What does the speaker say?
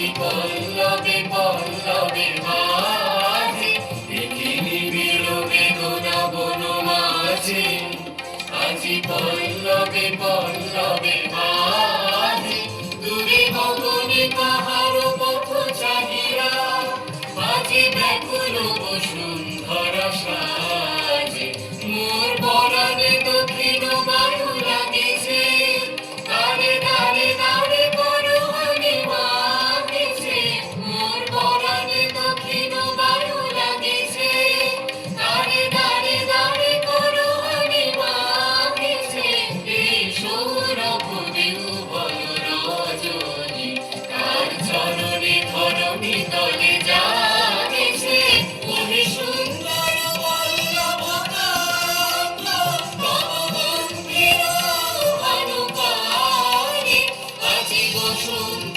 আছি পল্লবে পল্লবে মাঝে একই নিবিড় বেদনা বনমাঝে আজি পল্লবে পল্লবে Oh,